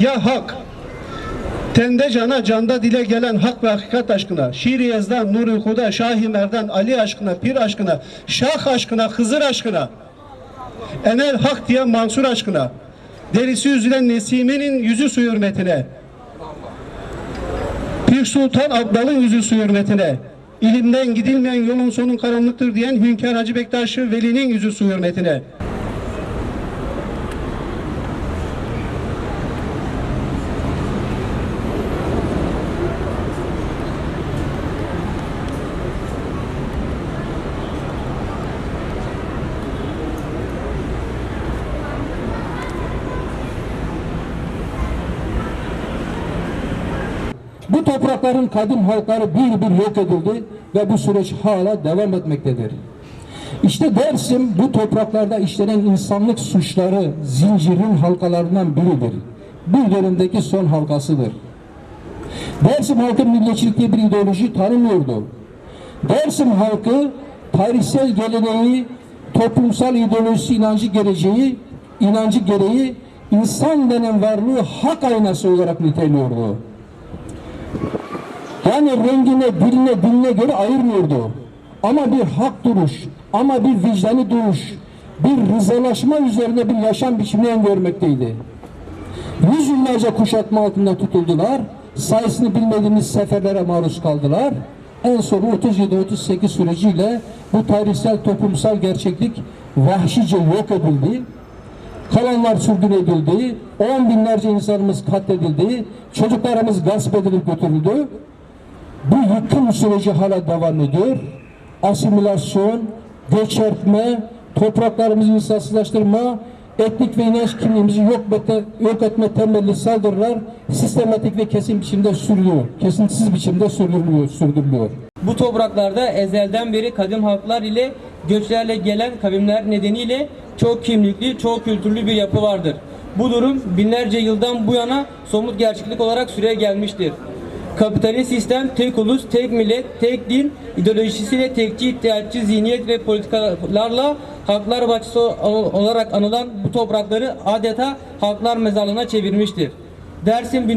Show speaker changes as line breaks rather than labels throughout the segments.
Ya hak, tende cana canda dile gelen hak ve hakikat aşkına, şiir yazdan, Nuri Huda, Şahi Merdan, Ali aşkına, Pir aşkına, Şah aşkına, Hızır aşkına, Enel hak diyen Mansur aşkına, derisi üzülen Nesime'nin yüzü su hürmetine, Pir Sultan Abdal'ın yüzü su hürmetine, ilimden gidilmeyen yolun sonun karanlıktır diyen Hünkar Hacı Bektaş'ı Veli'nin yüzü su hürmetine,
Bu toprakların kadim halkları bir bir yok edildi ve bu süreç hala devam etmektedir. İşte Dersim bu topraklarda işlenen insanlık suçları zincirin halkalarından biridir. Bir dönemdeki son halkasıdır. Dersim halkı milliyetçilik diye bir ideoloji tanımıyordu. Dersim halkı tarihsel geleneği, toplumsal ideolojisi inancı geleceği, inancı gereği insan denen varlığı hak aynası olarak niteliyordu. Yani rengine, diline, diline göre ayırmıyordu. Ama bir hak duruş, ama bir vicdani duruş, bir rızalaşma üzerine bir yaşam biçimini görmekteydi. Yüz yıllarca kuşatma altında tutuldular, sayısını bilmediğimiz seferlere maruz kaldılar. En son 37-38 süreciyle bu tarihsel toplumsal gerçeklik vahşice yok edildi. Kalanlar sürdürüldü, on binlerce insanımız katledildi, çocuklarımız gasp edilip götürüldü. Bu yıkım süreci hala devam ediyor. Asimilasyon, göçertme, topraklarımızı insansızlaştırma, etnik ve inanç kimliğimizi yok, etme, yok etme temelli saldırılar sistematik ve kesin biçimde sürülüyor. Kesintisiz biçimde sürdürülüyor. sürdürülüyor.
Bu topraklarda ezelden beri kadim halklar ile göçlerle gelen kavimler nedeniyle çok kimlikli, çok kültürlü bir yapı vardır. Bu durum binlerce yıldan bu yana somut gerçeklik olarak süre gelmiştir. Kapitalist sistem tek ulus, tek millet, tek din ideolojisiyle tekçi, iddiatçı zihniyet ve politikalarla halklar bahçesi olarak anılan bu toprakları adeta halklar mezarlığına çevirmiştir. Dersim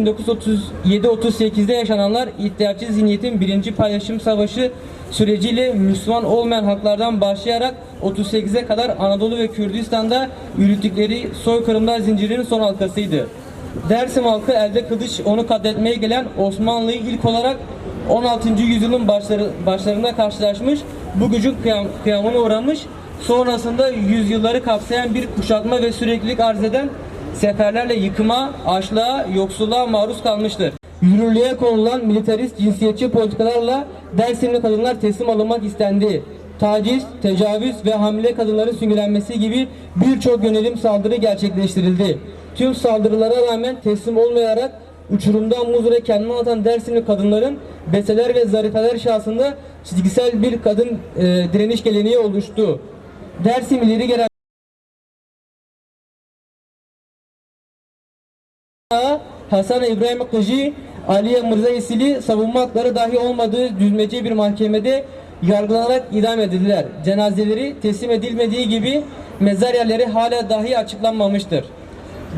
1937-38'de yaşananlar iddiatçı zihniyetin birinci paylaşım savaşı süreciyle Müslüman olmayan halklardan başlayarak 38'e kadar Anadolu ve Kürdistan'da yürüttükleri soykırımlar zincirinin son halkasıydı. Dersim halkı elde kılıç onu katletmeye gelen Osmanlı'yı ilk olarak 16. yüzyılın başları, başlarında karşılaşmış, bu gücün kıyam, kıyamına uğramış, sonrasında yüzyılları kapsayan bir kuşatma ve süreklilik arz eden seferlerle yıkıma, açlığa, yoksulluğa maruz kalmıştır. Yürürlüğe konulan militarist cinsiyetçi politikalarla Dersimli kadınlar teslim alınmak istendi. Taciz, tecavüz ve hamile kadınların süngülenmesi gibi birçok yönelim saldırı gerçekleştirildi. Tüm saldırılara rağmen teslim olmayarak uçurumdan muzura kendini atan Dersimli kadınların beseler ve zarifeler şahsında çizgisel bir kadın e, direniş geleneği oluştu. Dersim ileri gelen Hasan İbrahim Kıcı, Aliye Mırza Esili savunma hakları dahi olmadığı düzmece bir mahkemede yargılanarak idam edildiler. Cenazeleri teslim edilmediği gibi mezar yerleri hala dahi açıklanmamıştır.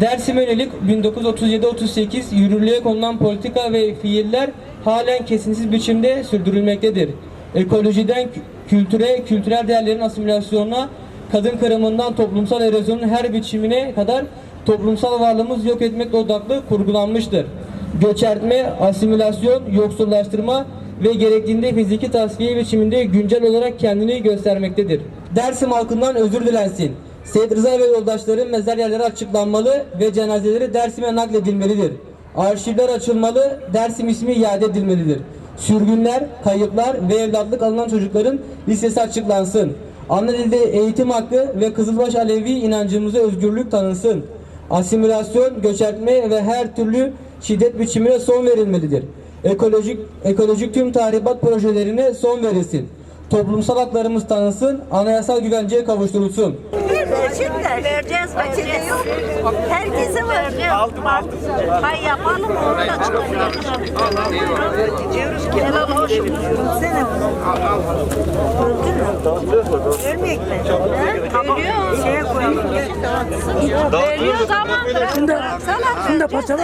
Dersim'e yönelik 1937-38 yürürlüğe konulan politika ve fiiller halen kesintisiz biçimde sürdürülmektedir. Ekolojiden kü- kültüre, kültürel değerlerin asimilasyonuna, kadın kırımından toplumsal erozyonun her biçimine kadar toplumsal varlığımız yok etmekle odaklı kurgulanmıştır. Göçertme, asimilasyon, yoksullaştırma ve gerektiğinde fiziki tasfiye biçiminde güncel olarak kendini göstermektedir. Dersim halkından özür dilensin. Seyit Rıza ve yoldaşların mezar yerleri açıklanmalı ve cenazeleri Dersim'e nakledilmelidir. Arşivler açılmalı, Dersim ismi iade edilmelidir. Sürgünler, kayıplar ve evlatlık alınan çocukların listesi açıklansın. Ana dilde eğitim hakkı ve Kızılbaş Alevi inancımıza özgürlük tanınsın. Asimilasyon, göçertme ve her türlü şiddet biçimine son verilmelidir. Ekolojik ekolojik tüm tahribat projelerine son verilsin. toplumsal haklarımız tanınsın, anayasal güvenceye kavuşturulsun.
Versinler. Vereceğiz. Yok. Herkese vereceğiz. Aldım aldım. Hay yapalım onu da çıkartalım. Diyoruz ki. Helal hoşum. Sen Öldün mü? Ölmeyek mi? Ölüyor. Şeye koyalım. Veriyoruz ama bırak. Şunu da parçala.